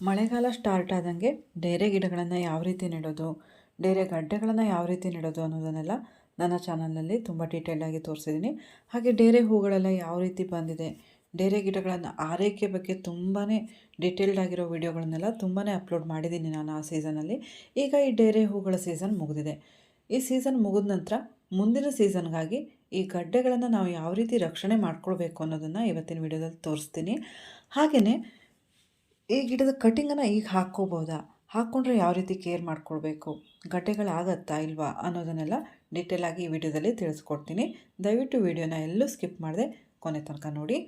ಮಳೆಗಾಲ ಸ್ಟಾರ್ಟ್ ಆದಂಗೆ ಡೇರೆ ಗಿಡಗಳನ್ನು ಯಾವ ರೀತಿ ನೆಡೋದು, ಡೇರೆ ಗಡ್ಡೆಗಳನ್ನು ಯಾವ ರೀತಿ ನೆಡೋದು ಅನ್ನೋದನ್ನೆಲ್ಲ ನನ್ನ ಚಾನಲ್ನಲ್ಲಿ ತುಂಬ ಡೀಟೇಲಾಗಿ ತೋರಿಸಿದ್ದೀನಿ. ಹಾಗೆ ಡೇರೆ ಹೂಗಳೆಲ್ಲ ಯಾವ ರೀತಿ ಬಂದಿದೆ, ಡೇರೆ ಗಿಡಗಳನ್ನು ಆರೈಕೆ ಬಗ್ಗೆ ತುಂಬಾ ಡೀಟೇಲ್ಡ್ ಆಗಿರೋ ವಿಡಿಯೋಗಳನ್ನೆಲ್ಲ ತುಂಬಾ ಅಪ್ಲೋಡ್ ಮಾಡಿದ್ದೀನಿ ನಾನು ಆ ಸೀಸನಲ್ಲಿ ಈಗ ಈ ಡೇರೆ ಹೂಗಳ ಸೀಸನ್ ಮುಗಿದಿದೆ. ಈ ಸೀಸನ್ ಮುಗಿದ ನಂತರ ಮುಂದಿನ ಸೀಸನ್ಗಾಗಿ ಈ ಗಡ್ಡೆಗಳನ್ನು ನಾವು ಯಾವ ರೀತಿ ರಕ್ಷಣೆ ಮಾಡ್ಕೊಳ್ಬೇಕು ಅನ್ನೋದನ್ನು ಇವತ್ತಿನ ವಿಡಿಯೋದಲ್ಲಿ ತೋರಿಸ್ತೀನಿ. ಹಾಗೆಯೇ ಈ ಗಿಡದ ಕಟಿಂಗನ್ನು ಈಗ ಹಾಕ್ಕೋಬೋದಾ? ಹಾಕ್ಕೊಂಡ್ರೆ ಯಾವ ರೀತಿ ಕೇರ್ ಮಾಡ್ಕೊಳ್ಬೇಕು? ಗಡ್ಡೆಗಳಾಗತ್ತಾ ಇಲ್ವಾ ಅನ್ನೋದನ್ನೆಲ್ಲ ಡೀಟೇಲಾಗಿ ಈ ವಿಡಿಯೋದಲ್ಲಿ ತಿಳಿಸ್ಕೊಡ್ತೀನಿ. ದಯವಿಟ್ಟು ವಿಡಿಯೋನ ಎಲ್ಲೂ ಸ್ಕಿಪ್ ಮಾಡಿದೆ ಕೊನೆ ತನಕ ನೋಡಿ.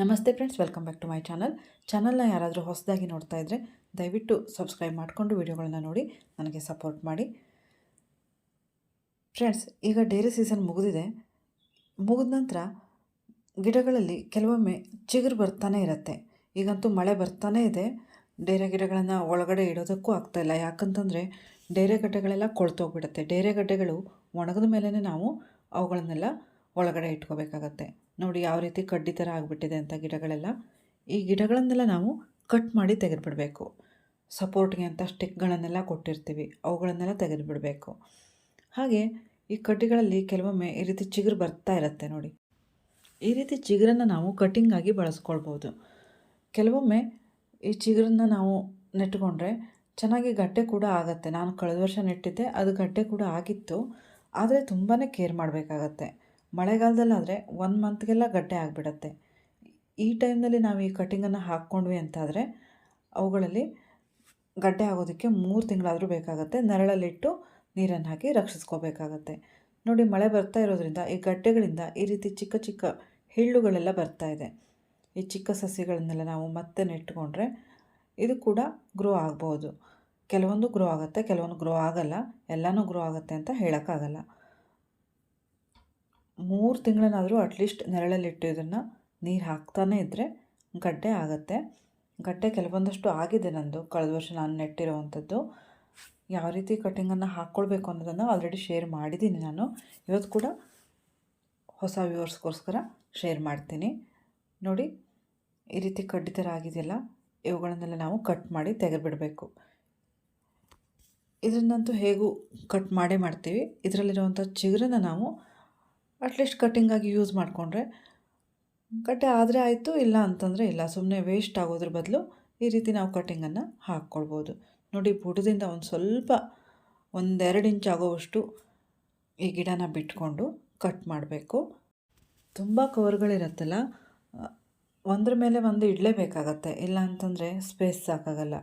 ನಮಸ್ತೆ friends, welcome back to my channel. ಚಾನಲ್ನ ಯಾರಾದರೂ ಹೊಸದಾಗಿ ನೋಡ್ತಾ ಇದ್ದರೆ ದಯವಿಟ್ಟು ಸಬ್ಸ್ಕ್ರೈಬ್ ಮಾಡಿಕೊಂಡು ವಿಡಿಯೋಗಳನ್ನ ನೋಡಿ, ನನಗೆ ಸಪೋರ್ಟ್ ಮಾಡಿ. ಫ್ರೆಂಡ್ಸ್, ಈಗ ಡೇರಿ ಸೀಸನ್ ಮುಗಿದಿದೆ. ಮುಗಿದ ನಂತರ ಗಿಡಗಳಲ್ಲಿ ಕೆಲವೊಮ್ಮೆ ಚಿಗುರು ಬರ್ತಾನೆ ಇರುತ್ತೆ. ಈಗಂತೂ ಮಳೆ ಬರ್ತಾನೆ ಇದೆ. ಡೇರೆ ಗಿಡಗಳನ್ನು ಒಳಗಡೆ ಇಡೋದಕ್ಕೂ ಆಗ್ತಾಯಿಲ್ಲ ಯಾಕಂತಂದರೆ ಡೇರೆ ಗಡ್ಡೆಗಳೆಲ್ಲ ಕೊಳ್ತೋಗ್ಬಿಡುತ್ತೆ. ಡೇರೆ ಗಡ್ಡೆಗಳು ಒಣಗಿದ ಮೇಲೇ ನಾವು ಅವುಗಳನ್ನೆಲ್ಲ ಒಳಗಡೆ ಇಟ್ಕೋಬೇಕಾಗತ್ತೆ. ನೋಡಿ ಯಾವ ರೀತಿ ಕಡ್ಡಿ ಥರ ಆಗಿಬಿಟ್ಟಿದೆ ಅಂತ ಗಿಡಗಳೆಲ್ಲ. ಈ ಗಿಡಗಳನ್ನೆಲ್ಲ ನಾವು ಕಟ್ ಮಾಡಿ ತೆಗೆದುಬಿಡಬೇಕು. ಸಪೋರ್ಟ್ಗೆ ಅಂತ ಸ್ಟಿಕ್ಗಳನ್ನೆಲ್ಲ ಕೊಟ್ಟಿರ್ತೀವಿ. ಅವುಗಳನ್ನೆಲ್ಲ ತೆಗೆದುಬಿಡಬೇಕು. ಹಾಗೆ ಈ ಕಡ್ಡಿಗಳಲ್ಲಿ ಕೆಲವೊಮ್ಮೆ ಈ ರೀತಿ ಚಿಗುರು ಬರ್ತಾ ಇರುತ್ತೆ ನೋಡಿ. ಈ ರೀತಿ ಚಿಗುರನ್ನು ನಾವು ಕಟ್ಟಿಂಗಾಗಿ ಬಳಸ್ಕೊಳ್ಬೋದು. ಕೆಲವೊಮ್ಮೆ ಈ ಚಿಗುರನ್ನ ನಾವು ನೆಟ್ಕೊಂಡ್ರೆ ಚೆನ್ನಾಗಿ ಗಡ್ಡೆ ಕೂಡ ಆಗುತ್ತೆ. ನಾನು ಕಳೆದ ವರ್ಷ ನೆಟ್ಟಿದ್ದೆ, ಅದು ಗಡ್ಡೆ ಕೂಡ ಆಗಿತ್ತು. ಆದರೆ ತುಂಬಾ ಕೇರ್ ಮಾಡಬೇಕಾಗತ್ತೆ. ಮಳೆಗಾಲದಲ್ಲಾದರೆ ಒನ್ ಮಂತ್ಗೆಲ್ಲ ಗಡ್ಡೆ ಆಗಿಬಿಡತ್ತೆ. ಈ ಟೈಮ್ನಲ್ಲಿ ನಾವು ಈ ಕಟ್ಟಿಂಗನ್ನು ಹಾಕ್ಕೊಂಡ್ವಿ ಅಂತಾದರೆ ಅವುಗಳಲ್ಲಿ ಗಡ್ಡೆ ಆಗೋದಕ್ಕೆ ಮೂರು ತಿಂಗಳಾದರೂ ಬೇಕಾಗುತ್ತೆ. ನೆರಳಲ್ಲಿಟ್ಟು ನೀರನ್ನು ಹಾಕಿ ರಕ್ಷಿಸ್ಕೋಬೇಕಾಗತ್ತೆ. ನೋಡಿ ಮಳೆ ಬರ್ತಾ ಇರೋದ್ರಿಂದ ಈ ಗಡ್ಡೆಗಳಿಂದ ಈ ರೀತಿ ಚಿಕ್ಕ ಚಿಕ್ಕ ಹಿಳ್ಳುಗಳೆಲ್ಲ ಬರ್ತಾ ಇದೆ. ಈ ಚಿಕ್ಕ ಸಸಿಗಳನ್ನೆಲ್ಲ ನಾವು ಮತ್ತೆ ನೆಟ್ಕೊಂಡ್ರೆ ಇದು ಕೂಡ ಗ್ರೋ ಆಗ್ಬೋದು. ಕೆಲವೊಂದು ಗ್ರೋ ಆಗುತ್ತೆ, ಕೆಲವೊಂದು ಗ್ರೋ ಆಗಲ್ಲ, ಎಲ್ಲನೂ ಗ್ರೋ ಆಗುತ್ತೆ ಅಂತ ಹೇಳೋಕ್ಕಾಗಲ್ಲ. ಮೂರು ತಿಂಗಳನ್ನಾದರೂ ಅಟ್ಲೀಸ್ಟ್ ನೆರಳಲ್ಲಿಟ್ಟು ಇದನ್ನು ನೀರು ಹಾಕ್ತಾನೇ ಇದ್ದರೆ ಗಡ್ಡೆ ಆಗುತ್ತೆ. ಗಡ್ಡೆ ಕೆಲವೊಂದಷ್ಟು ಆಗಿದೆ ನಂದು. ಕಳೆದ ವರ್ಷ ನಾನು ನೆಟ್ಟಿರೋವಂಥದ್ದು. ಯಾವ ರೀತಿ ಕಟ್ಟಿಂಗನ್ನು ಹಾಕ್ಕೊಳ್ಬೇಕು ಅನ್ನೋದನ್ನು ಆಲ್ರೆಡಿ ಶೇರ್ ಮಾಡಿದ್ದೀನಿ ನಾನು. ಇವತ್ತು ಕೂಡ ಹೊಸ ವ್ಯೂವರ್ಸ್ಗೋಸ್ಕರ ಶೇರ್ ಮಾಡ್ತೀನಿ. ನೋಡಿ ಈ ರೀತಿ ಕಡ್ಡಿ ಥರ ಆಗಿದೆಯಲ್ಲ, ಇವುಗಳನ್ನೆಲ್ಲ ನಾವು ಕಟ್ ಮಾಡಿ ತೆಗೆದುಬಿಡಬೇಕು. ಇದನ್ನಂತೂ ಹೇಗೂ ಕಟ್ ಮಾಡೇ ಮಾಡ್ತೀವಿ. ಇದರಲ್ಲಿರುವಂಥ ಚಿಗುರನ್ನು ನಾವು ಅಟ್ಲೀಸ್ಟ್ ಕಟ್ಟಿಂಗಾಗಿ ಯೂಸ್ ಮಾಡಿಕೊಂಡ್ರೆ ಕಟ್ಟೆ ಆದರೆ ಆಯಿತು, ಇಲ್ಲ ಅಂತಂದರೆ ಇಲ್ಲ. ಸುಮ್ಮನೆ ವೇಸ್ಟ್ ಆಗೋದ್ರ ಬದಲು ಈ ರೀತಿ ನಾವು ಕಟ್ಟಿಂಗನ್ನು ಹಾಕ್ಕೊಳ್ಬೋದು. ನೋಡಿ, ಬುಡದಿಂದ ಒಂದು ಸ್ವಲ್ಪ, ಒಂದೆರಡು ಇಂಚ್ ಆಗೋವಷ್ಟು ಈ ಗಿಡನ ಬಿಟ್ಕೊಂಡು ಕಟ್ ಮಾಡಬೇಕು. ತುಂಬ ಕವರ್ಗಳಿರತ್ತಲ್ಲ ಒಂದ್ರ ಮೇಲೆ ಒಂದು ಇಡಲೇಬೇಕಾಗತ್ತೆ ಇಲ್ಲ ಅಂತಂದರೆ ಸ್ಪೇಸ್ ಸಾಕಾಗಲ್ಲ.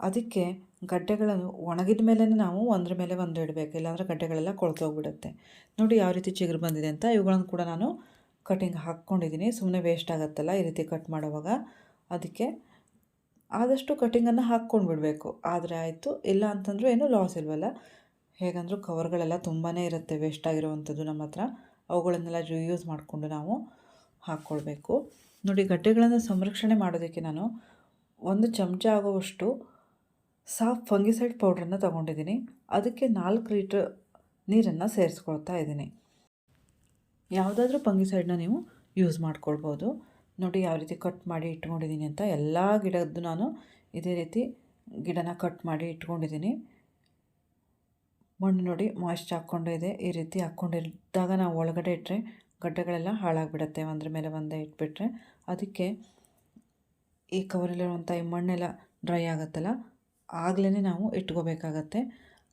ಅದಕ್ಕೆ ಗಡ್ಡೆಗಳನ್ನು ಒಣಗಿದ ಮೇಲೆ ನಾವು ಒಂದ್ರ ಮೇಲೆ ಒಂದು ಇಡಬೇಕು, ಇಲ್ಲಾಂದರೆ ಗಡ್ಡೆಗಳೆಲ್ಲ ಕೊಳ್ತೋಗ್ಬಿಡುತ್ತೆ. ನೋಡಿ ಯಾವ ರೀತಿ ಚಿಗುರು ಬಂದಿದೆ ಅಂತ, ಇವುಗಳನ್ನು ಕೂಡ ನಾನು ಕಟಿಂಗ್ ಹಾಕ್ಕೊಂಡಿದ್ದೀನಿ ಸುಮ್ಮನೆ ವೇಸ್ಟ್ ಆಗುತ್ತಲ್ಲ ಈ ರೀತಿ ಕಟ್ ಮಾಡುವಾಗ. ಅದಕ್ಕೆ ಆದಷ್ಟು ಕಟಿಂಗನ್ನು ಹಾಕ್ಕೊಂಡು ಬಿಡಬೇಕು ಆದರೆ ಆಯಿತು, ಇಲ್ಲ ಅಂತಂದರೂ ಏನೂ ಲಾಸ್ ಇಲ್ವಲ್ಲ. ಹೇಗಂದರೂ ಕವರ್ಗಳೆಲ್ಲ ತುಂಬಾ ಇರುತ್ತೆ ವೇಸ್ಟ್ ಆಗಿರುವಂಥದ್ದು ನಮ್ಮ ಹತ್ರ. ಅವುಗಳನ್ನೆಲ್ಲ ಯೂಸ್ ಮಾಡಿಕೊಂಡು ನಾವು ಹಾಕ್ಕೊಳ್ಬೇಕು. ನೋಡಿ, ಗಡ್ಡೆಗಳನ್ನು ಸಂರಕ್ಷಣೆ ಮಾಡೋದಕ್ಕೆ ನಾನು ಒಂದು ಚಮಚ ಆಗುವಷ್ಟು ಸಾಫ್ ಫಂಗಿಸೈಡ್ ಪೌಡ್ರನ್ನು ತಗೊಂಡಿದ್ದೀನಿ. ಅದಕ್ಕೆ ನಾಲ್ಕು ಲೀಟ್ರ್ ನೀರನ್ನು ಸೇರಿಸ್ಕೊಳ್ತಾ ಇದ್ದೀನಿ. ಯಾವುದಾದ್ರೂ ಫಂಗಿಸೈಡನ್ನ ನೀವು ಯೂಸ್ ಮಾಡ್ಕೊಳ್ಬೋದು. ನೋಡಿ, ಯಾವ ರೀತಿ ಕಟ್ ಮಾಡಿ ಇಟ್ಕೊಂಡಿದ್ದೀನಿ ಅಂತ ಎಲ್ಲ ಗಿಡದ್ದು ನಾನು ಇದೇ ರೀತಿ ಗಿಡನ ಕಟ್ ಮಾಡಿ ಇಟ್ಕೊಂಡಿದ್ದೀನಿ. ಮಣ್ಣು ನೋಡಿ ಮಾಯ್ಸ್ಟ್ ಹಾಕ್ಕೊಂಡು ಇದೆ ಈ ರೀತಿ ಹಾಕ್ಕೊಂಡಿದ್ದಾಗ ನಾವು ಒಳಗಡೆ ಇಟ್ಟರೆ ಗಡ್ಡೆಗಳೆಲ್ಲ ಹಾಳಾಗಿಬಿಡತ್ತೆ ಒಂದ್ರ ಮೇಲೆ ಒಂದೇ ಇಟ್ಬಿಟ್ರೆ ಅದಕ್ಕೆ ಈ ಕವರಲ್ಲಿರುವಂಥ ಈ ಮಣ್ಣೆಲ್ಲ ಡ್ರೈ ಆಗುತ್ತಲ್ಲ ಆಗಲೇ ನಾವು ಇಟ್ಕೋಬೇಕಾಗತ್ತೆ.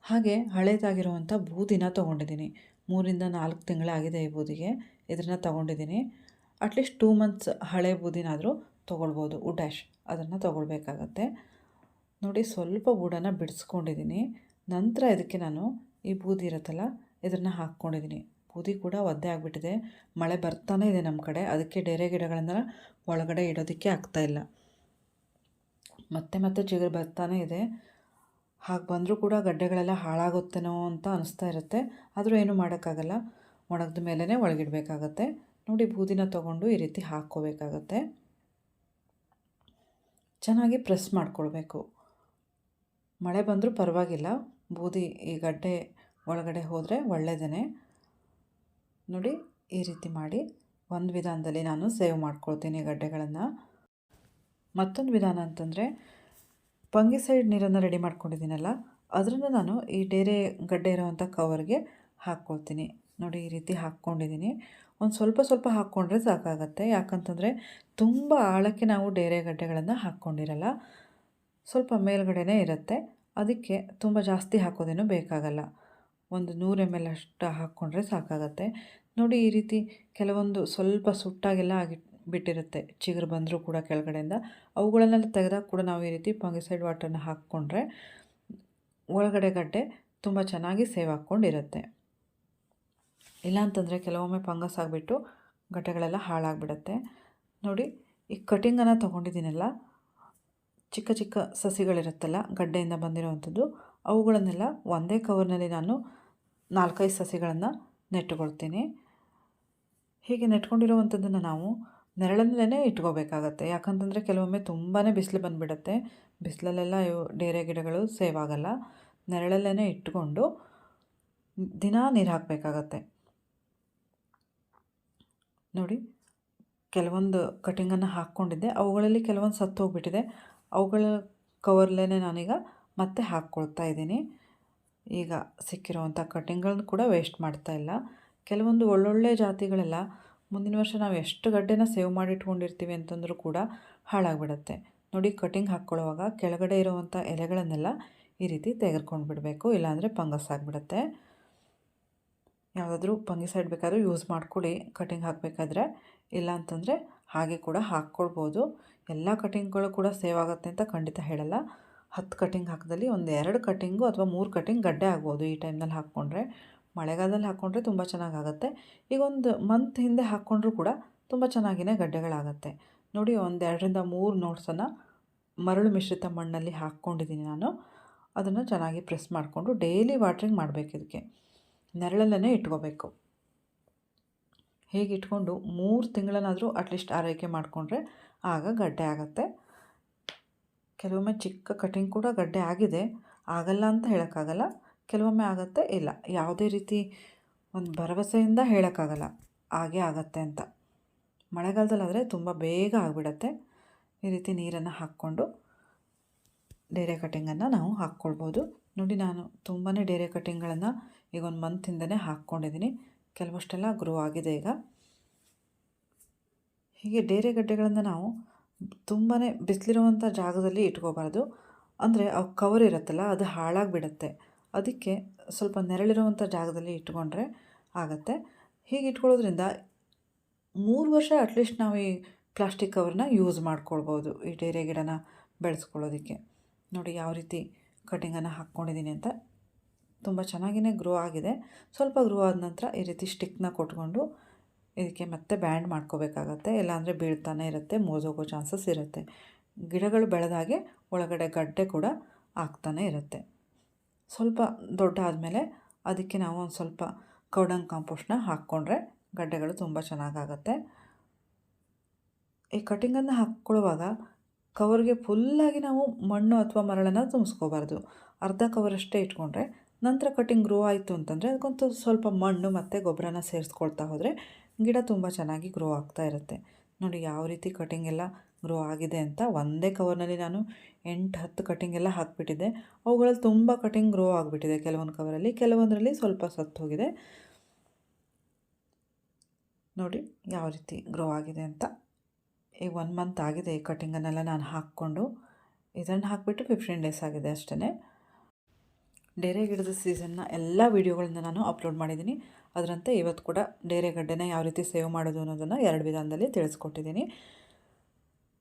ಹಾಗೆ ಹಳೇದಾಗಿರುವಂಥ ಬೂದಿನ ತೊಗೊಂಡಿದ್ದೀನಿ. ಮೂರಿಂದ ನಾಲ್ಕು ತಿಂಗಳಾಗಿದೆ ಈ ಬೂದಿಗೆ, ಇದನ್ನು ತೊಗೊಂಡಿದ್ದೀನಿ. ಅಟ್ಲೀಸ್ಟ್ ಟೂ ಮಂತ್ಸ್ ಹಳೆ ಬೂದಿನಾದರೂ ತೊಗೊಳ್ಬೋದು ಡ್ಯಾಶ್ ಅದನ್ನು ತೊಗೊಳ್ಬೇಕಾಗತ್ತೆ. ನೋಡಿ, ಸ್ವಲ್ಪ ಬೂಡನ್ನು ಬಿಡಿಸ್ಕೊಂಡಿದ್ದೀನಿ. ನಂತರ ಇದಕ್ಕೆ ನಾನು ಈ ಬೂದಿ ಇರುತ್ತಲ್ಲ, ಇದನ್ನು ಹಾಕ್ಕೊಂಡಿದ್ದೀನಿ. ಬೂದಿ ಕೂಡ ಒದ್ದೆ ಆಗಿಬಿಟ್ಟಿದೆ. ಮಳೆ ಬರ್ತಾನೆ ಇದೆ ನಮ್ಮ ಕಡೆ. ಅದಕ್ಕೆ ಡೇರೆ ಗಿಡಗಳನ್ನೆಲ್ಲ ಒಳಗಡೆ ಇಡೋದಕ್ಕೆ ಆಗ್ತಾಯಿಲ್ಲ ಮತ್ತೆ ಮತ್ತೆ ಚಿಗುರು ಬರ್ತಾನೆ ಇದೆ. ಹಾಗೆ ಬಂದರೂ ಕೂಡ ಗಡ್ಡೆಗಳೆಲ್ಲ ಹಾಳಾಗುತ್ತೇನೋ ಅಂತ ಅನಿಸ್ತಾ ಇರುತ್ತೆ. ಆದರೂ ಏನೂ ಮಾಡೋಕ್ಕಾಗಲ್ಲ. ಒಣಗಿದ ಮೇಲೇ ಒಳಗಿಡಬೇಕಾಗತ್ತೆ. ನೋಡಿ, ಬೂದಿನ ತೊಗೊಂಡು ಈ ರೀತಿ ಹಾಕ್ಕೋಬೇಕಾಗತ್ತೆ. ಚೆನ್ನಾಗಿ ಪ್ರೆಸ್ ಮಾಡಿಕೊಳ್ಬೇಕು. ಮಳೆ ಬಂದರೂ ಪರವಾಗಿಲ್ಲ. ಬೂದಿ ಈ ಗಡ್ಡೆ ಒಳಗಡೆ ಹೋದರೆ ಒಳ್ಳೆಯದೇ ನೋಡಿ, ಈ ರೀತಿ ಮಾಡಿ. ಒಂದು ವಿಧಾನದಲ್ಲಿ ನಾನು ಸೇವ್ ಮಾಡ್ಕೊಳ್ತೀನಿ ಗಡ್ಡೆಗಳನ್ನು. ಮತ್ತೊಂದು ವಿಧಾನ ಅಂತಂದರೆ ಫಂಗಿಸೈಡ್ ನೀರನ್ನು ರೆಡಿ ಮಾಡ್ಕೊಂಡಿದ್ದೀನಲ್ಲ ಅದರಿಂದ ನಾನು ಈ ಡೇರೆ ಗಡ್ಡೆ ಇರೋವಂಥ ಕವರ್ಗೆ ಹಾಕ್ಕೊಳ್ತೀನಿ. ನೋಡಿ, ಈ ರೀತಿ ಹಾಕ್ಕೊಂಡಿದ್ದೀನಿ. ಒಂದು ಸ್ವಲ್ಪ ಸ್ವಲ್ಪ ಹಾಕ್ಕೊಂಡ್ರೆ ಸಾಕಾಗತ್ತೆ. ಯಾಕಂತಂದರೆ, ತುಂಬ ಆಳಕ್ಕೆ ನಾವು ಡೇರೆ ಗಡ್ಡೆಗಳನ್ನು ಹಾಕ್ಕೊಂಡಿರಲ್ಲ, ಸ್ವಲ್ಪ ಮೇಲ್ಗಡೆನೇ ಇರುತ್ತೆ. ಅದಕ್ಕೆ ತುಂಬ ಜಾಸ್ತಿ ಹಾಕೋದೇನು ಬೇಕಾಗಲ್ಲ. ಒಂದು ನೂರು ಎಂ ಎಲ್ ಅಷ್ಟು ಹಾಕ್ಕೊಂಡ್ರೆ ಸಾಕಾಗತ್ತೆ. ನೋಡಿ ಈ ರೀತಿ ಕೆಲವೊಂದು ಸ್ವಲ್ಪ ಸುಟ್ಟಾಗೆಲ್ಲ ಆಗಿ ಬಿಟ್ಟಿರುತ್ತೆ. ಚಿಗುರು ಬಂದರೂ ಕೂಡ ಕೆಳಗಡೆಯಿಂದ. ಅವುಗಳನ್ನೆಲ್ಲ ತೆಗೆದಾಗ ಕೂಡ ನಾವು ಈ ರೀತಿ ಪಂಗಿಸೈಡ್ ವಾಟರ್ನ ಹಾಕ್ಕೊಂಡ್ರೆ ಒಳಗಡೆ ಗಡ್ಡೆ ತುಂಬ ಚೆನ್ನಾಗಿ ಸೇವ್ ಹಾಕ್ಕೊಂಡಿರುತ್ತೆ ಇಲ್ಲ ಅಂತಂದರೆ ಕೆಲವೊಮ್ಮೆ ಪಂಗಸ್ ಆಗಿಬಿಟ್ಟು ಗಡ್ಡೆಗಳೆಲ್ಲ ಹಾಳಾಗಿಬಿಡುತ್ತೆ. ನೋಡಿ, ಈ ಕಟಿಂಗನ್ನು ತೊಗೊಂಡಿದ್ದೀನಲ್ಲ, ಚಿಕ್ಕ ಚಿಕ್ಕ ಸಸಿಗಳಿರುತ್ತಲ್ಲ, ಗಡ್ಡೆಯಿಂದ ಬಂದಿರೋವಂಥದ್ದು, ಅವುಗಳನ್ನೆಲ್ಲ ಒಂದೇ ಕವರ್ನಲ್ಲಿ ನಾನು ನಾಲ್ಕೈದು ಸಸಿಗಳನ್ನು ನೆಟ್ಟುಕೊಳ್ತೀನಿ. ಹೀಗೆ ನೆಟ್ಕೊಂಡಿರುವಂಥದ್ದನ್ನು ನಾವು ನೆರಳಲ್ಲೇ ಇಟ್ಕೋಬೇಕಾಗತ್ತೆ. ಯಾಕಂತಂದರೆ ಕೆಲವೊಮ್ಮೆ ತುಂಬಾ ಬಿಸಿಲು ಬಂದುಬಿಡತ್ತೆ. ಬಿಸಿಲಲ್ಲೆಲ್ಲ ಇವು ಡೇರೆ ಗಿಡಗಳು ಸೇವ್ ಆಗಲ್ಲ. ನೆರಳಲ್ಲೇ ಇಟ್ಕೊಂಡು ದಿನ ನೀರು ಹಾಕಬೇಕಾಗತ್ತೆ. ನೋಡಿ, ಕೆಲವೊಂದು ಕಟಿಂಗನ್ನು ಹಾಕ್ಕೊಂಡಿದ್ದೆ. ಅವುಗಳಲ್ಲಿ ಕೆಲವೊಂದು ಸತ್ತು ಹೋಗ್ಬಿಟ್ಟಿದೆ ಅವುಗಳ ಕವರ್ಲೇ ನಾನೀಗ ಮತ್ತೆ ಹಾಕ್ಕೊಳ್ತಾ ಇದ್ದೀನಿ. ಈಗ ಸಿಕ್ಕಿರೋವಂಥ ಕಟಿಂಗ್ಗಳನ್ನ ಕೂಡ ವೇಸ್ಟ್ ಮಾಡ್ತಾ ಇಲ್ಲ. ಕೆಲವೊಂದು ಒಳ್ಳೊಳ್ಳೆ ಜಾತಿಗಳೆಲ್ಲ ಮುಂದಿನ ವರ್ಷ ನಾವು ಎಷ್ಟು ಗಡ್ಡೆನ ಸೇವ್ ಮಾಡಿ ಇಟ್ಕೊಂಡಿರ್ತೀವಿ ಅಂತಂದರೂ ಕೂಡ ಹಾಳಾಗ್ಬಿಡುತ್ತೆ. ನೋಡಿ, ಕಟಿಂಗ್ ಹಾಕ್ಕೊಳ್ಳುವಾಗ ಕೆಳಗಡೆ ಇರುವಂಥ ಎಲೆಗಳನ್ನೆಲ್ಲ ಈ ರೀತಿ ತೆಗೆದುಕೊಂಡು ಬಿಡಬೇಕು, ಇಲ್ಲಾಂದರೆ ಫಂಗಸ್ ಆಗಿಬಿಡುತ್ತೆ. ಯಾವುದಾದ್ರೂ ಫಂಗಿಸೈಡ್ ಬೇಕಾದರೂ ಯೂಸ್ ಮಾಡ್ಕೊಳ್ಳಿ. ಕಟಿಂಗ್ ಹಾಕಬೇಕಾದ್ರೆ ಇಲ್ಲ ಅಂತಂದರೆ ಹಾಗೆ ಕೂಡ ಹಾಕ್ಕೊಳ್ಬೋದು. ಎಲ್ಲ ಕಟಿಂಗ್ಗಳು ಕೂಡ ಸೇವ್ ಆಗುತ್ತೆ ಅಂತ ಖಂಡಿತ ಹೇಳಲ್ಲ. ಹತ್ತು ಕಟಿಂಗ್ ಹಾಕದಲ್ಲಿ ಒಂದು ಎರಡು ಕಟಿಂಗು ಅಥವಾ ಮೂರು ಕಟಿಂಗ್ ಗಡ್ಡೆ ಆಗ್ಬೋದು ಈ ಟೈಮ್ನಲ್ಲಿ ಹಾಕ್ಕೊಂಡ್ರೆ. ಮಳೆಗಾಲದಲ್ಲಿ ಹಾಕ್ಕೊಂಡ್ರೆ ತುಂಬ ಚೆನ್ನಾಗಾಗುತ್ತೆ. ಈಗ ಒಂದು ಮಂತ್ ಹಿಂದೆ ಹಾಕ್ಕೊಂಡ್ರೂ ಕೂಡ ತುಂಬ ಚೆನ್ನಾಗಿನೇ ಗಡ್ಡೆಗಳಾಗತ್ತೆ. ನೋಡಿ, ಒಂದು ಎರಡರಿಂದ ಮೂರು ನೋಟ್ಸನ್ನು ಮರಳು ಮಿಶ್ರಿತ ಮಣ್ಣಲ್ಲಿ ಹಾಕ್ಕೊಂಡಿದ್ದೀನಿ ನಾನು. ಅದನ್ನು ಚೆನ್ನಾಗಿ ಪ್ರೆಸ್ ಮಾಡಿಕೊಂಡು ಡೈಲಿ ವಾಟ್ರಿಂಗ್ ಮಾಡಬೇಕು ಇದಕ್ಕೆ. ನೆರಳಲ್ಲೇ ಇಟ್ಕೋಬೇಕು. ಹೇಗೆ ಇಟ್ಕೊಂಡು ಮೂರು ತಿಂಗಳನ್ನಾದರೂ ಅಟ್ಲೀಸ್ಟ್ ಆರೈಕೆ ಮಾಡಿಕೊಂಡ್ರೆ ಆಗ ಗಡ್ಡೆ ಆಗುತ್ತೆ. ಕೆಲವೊಮ್ಮೆ ಚಿಕ್ಕ ಕಟಿಂಗ್ ಕೂಡ ಗಡ್ಡೆ ಆಗಿದೆ. ಆಗಲ್ಲ ಅಂತ ಹೇಳೋಕ್ಕಾಗಲ್ಲ. ಕೆಲವೊಮ್ಮೆ ಆಗುತ್ತೆ, ಇಲ್ಲ. ಯಾವುದೇ ರೀತಿ ಒಂದು ಭರವಸೆಯಿಂದ ಹೇಳೋಕ್ಕಾಗಲ್ಲ. ಹಾಗೇ ಆಗತ್ತೆ ಅಂತ. ಮಳೆಗಾಲದಲ್ಲಾದರೆ ತುಂಬ ಬೇಗ ಆಗಿಬಿಡತ್ತೆ. ಈ ರೀತಿ ನೀರನ್ನು ಹಾಕ್ಕೊಂಡು ಡೇರೆ ಕಟಿಂಗನ್ನು ನಾವು ಹಾಕ್ಕೊಳ್ಬೋದು. ನೋಡಿ, ನಾನು ತುಂಬಾ ಡೇರೆ ಕಟಿಂಗ್ಗಳನ್ನು ಈಗ ಒಂದು ಮಂತಿಂದನೇ ಹಾಕ್ಕೊಂಡಿದ್ದೀನಿ ಕೆಲವಷ್ಟೆಲ್ಲ ಗ್ರೋ ಆಗಿದೆ ಈಗ. ಹೀಗೆ ಡೇರೆ ಗಡ್ಡೆಗಳನ್ನು ನಾವು ತುಂಬಾ ಬಿಸಿಲಿರುವಂಥ ಜಾಗದಲ್ಲಿ ಇಟ್ಕೋಬಾರ್ದು. ಅಂದರೆ ಆ ಕವರ್ ಇರುತ್ತಲ್ಲ, ಅದು ಹಾಳಾಗಿಬಿಡುತ್ತೆ. ಅದಕ್ಕೆ ಸ್ವಲ್ಪ ನೆರಳಿರುವಂಥ ಜಾಗದಲ್ಲಿ ಇಟ್ಕೊಂಡ್ರೆ ಆಗುತ್ತೆ. ಹೀಗೆ ಇಟ್ಕೊಳ್ಳೋದ್ರಿಂದ ಮೂರು ವರ್ಷ ಅಟ್ಲೀಸ್ಟ್ ನಾವು ಈ ಪ್ಲಾಸ್ಟಿಕ್ ಕವರ್ನ ಯೂಸ್ ಮಾಡ್ಕೊಳ್ಬೋದು, ಈ ಡೇರೆ ಗಿಡನ ಬೆಳೆಸ್ಕೊಳ್ಳೋದಕ್ಕೆ. ನೋಡಿ ಯಾವ ರೀತಿ ಕಟಿಂಗನ್ನು ಹಾಕ್ಕೊಂಡಿದ್ದೀನಿ ಅಂತ. ತುಂಬ ಚೆನ್ನಾಗಿಯೇ ಗ್ರೋ ಆಗಿದೆ. ಸ್ವಲ್ಪ ಗ್ರೋ ಆದ ನಂತರ ಈ ರೀತಿ ಸ್ಟಿಕ್ನ ಕೊಟ್ಕೊಂಡು ಇದಕ್ಕೆ ಮತ್ತೆ ಬ್ಯಾಂಡ್ ಮಾಡ್ಕೋಬೇಕಾಗತ್ತೆ. ಇಲ್ಲಾಂದರೆ ಬೀಳ್ತಾನೆ ಇರುತ್ತೆ, ಮೋಸೋಗೋ ಚಾನ್ಸಸ್ ಇರುತ್ತೆ. ಗಿಡಗಳು ಬೆಳೆದಾಗೆ ಒಳಗಡೆ ಗಡ್ಡೆ ಕೂಡ ಆಗ್ತಾನೆ ಇರುತ್ತೆ. ಸ್ವಲ್ಪ ದೊಡ್ಡ ಆದಮೇಲೆ ಅದಕ್ಕೆ ನಾವು ಒಂದು ಸ್ವಲ್ಪ ಕೌಡಂಗ್ ಕಾಂಪೋಸ್ಟ್ನ ಹಾಕ್ಕೊಂಡ್ರೆ ಗಡ್ಡೆಗಳು ತುಂಬ ಚೆನ್ನಾಗಾಗತ್ತೆ. ಈ ಕಟಿಂಗನ್ನು ಹಾಕ್ಕೊಳ್ಳುವಾಗ ಕವರ್ಗೆ ಫುಲ್ಲಾಗಿ ನಾವು ಮಣ್ಣು ಅಥವಾ ಮರಳನ್ನು ತುಂಬಿಸ್ಕೋಬಾರ್ದು. ಅರ್ಧ ಕವರಷ್ಟೇ ಇಟ್ಕೊಂಡ್ರೆ ನಂತರ ಕಟಿಂಗ್ ಗ್ರೋ ಆಯಿತು ಅಂತಂದರೆ ಅದಕ್ಕೊಂದು ಸ್ವಲ್ಪ ಮಣ್ಣು ಮತ್ತು ಗೊಬ್ಬರನ ಸೇರಿಸ್ಕೊಳ್ತಾ ಹೋದರೆ ಗಿಡ ತುಂಬ ಚೆನ್ನಾಗಿ ಗ್ರೋ ಆಗ್ತಾ ಇರುತ್ತೆ. ನೋಡಿ ಯಾವ ರೀತಿ ಕಟಿಂಗ್ ಎಲ್ಲ ಗ್ರೋ ಆಗಿದೆ ಅಂತ ಒಂದೇ ಕವರ್ನಲ್ಲಿ ನಾನು ಎಂಟು, ಹತ್ತು ಕಟಿಂಗ್ ಎಲ್ಲ ಹಾಕಿಬಿಟ್ಟಿದ್ದೆ. ಅವುಗಳಲ್ಲಿ ತುಂಬ ಕಟಿಂಗ್ ಗ್ರೋ ಆಗಿಬಿಟ್ಟಿದೆ ಕೆಲವೊಂದು ಕವರಲ್ಲಿ ಕೆಲವೊಂದರಲ್ಲಿ ಸ್ವಲ್ಪ ಸತ್ತು ಹೋಗಿದೆ. ನೋಡಿ ಯಾವ ರೀತಿ ಗ್ರೋ ಆಗಿದೆ ಅಂತ. ಈಗ ಒನ್ ಮಂತ್ ಆಗಿದೆ ಈ ಕಟಿಂಗನ್ನೆಲ್ಲ ನಾನು ಹಾಕ್ಕೊಂಡು. ಇದನ್ನು ಹಾಕಿಬಿಟ್ಟು ಫಿಫ್ಟೀನ್ ಡೇಸ್ ಆಗಿದೆ ಅಷ್ಟೇ ಡೇರೆ ಗಿಡದ ಸೀಸನ್ನ ಎಲ್ಲ ವೀಡಿಯೋಗಳನ್ನ ನಾನು ಅಪ್ಲೋಡ್ ಮಾಡಿದ್ದೀನಿ. ಅದರಂತೆ ಇವತ್ತು ಕೂಡ ಡೇರೆ ಗಡ್ಡೆನ ಯಾವ ರೀತಿ ಸೇವ್ ಮಾಡೋದು ಅನ್ನೋದನ್ನು ಎರಡು ವಿಧಾನದಲ್ಲಿ ತಿಳಿಸ್ಕೊಟ್ಟಿದ್ದೀನಿ.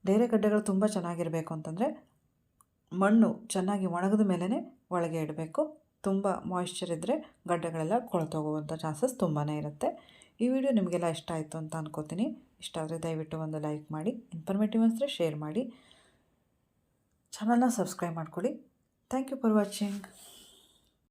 ಡೇರೆ ಗಡ್ಡೆಗಳು ತುಂಬ ಚೆನ್ನಾಗಿರಬೇಕು ಅಂತಂದರೆ ಮಣ್ಣು ಚೆನ್ನಾಗಿ ಒಣಗಿದ ಮೇಲೇ ಒಳಗೆ ಇಡಬೇಕು. ತುಂಬ ಮಾಯಿಶ್ಚರ್ ಇದ್ದರೆ ಗಡ್ಡೆಗಳೆಲ್ಲ ಕೊಳ್ತೋಗುವಂಥ ಚಾನ್ಸಸ್ ತುಂಬಾ ಇರುತ್ತೆ. ಈ ವಿಡಿಯೋ ನಿಮಗೆಲ್ಲ ಇಷ್ಟ ಆಯಿತು ಅಂತ ಅನ್ಕೋತೀನಿ. ಇಷ್ಟ ಆದರೆ ದಯವಿಟ್ಟು ಒಂದು ಲೈಕ್ ಮಾಡಿ ಇನ್ಫಾರ್ಮೇಟಿವ್ ಅನಿಸಿದ್ರೆ ಶೇರ್ ಮಾಡಿ. ಚಾನಲ್ನ ಸಬ್ಸ್ಕ್ರೈಬ್ ಮಾಡ್ಕೊಳ್ಳಿ. Thank you for watching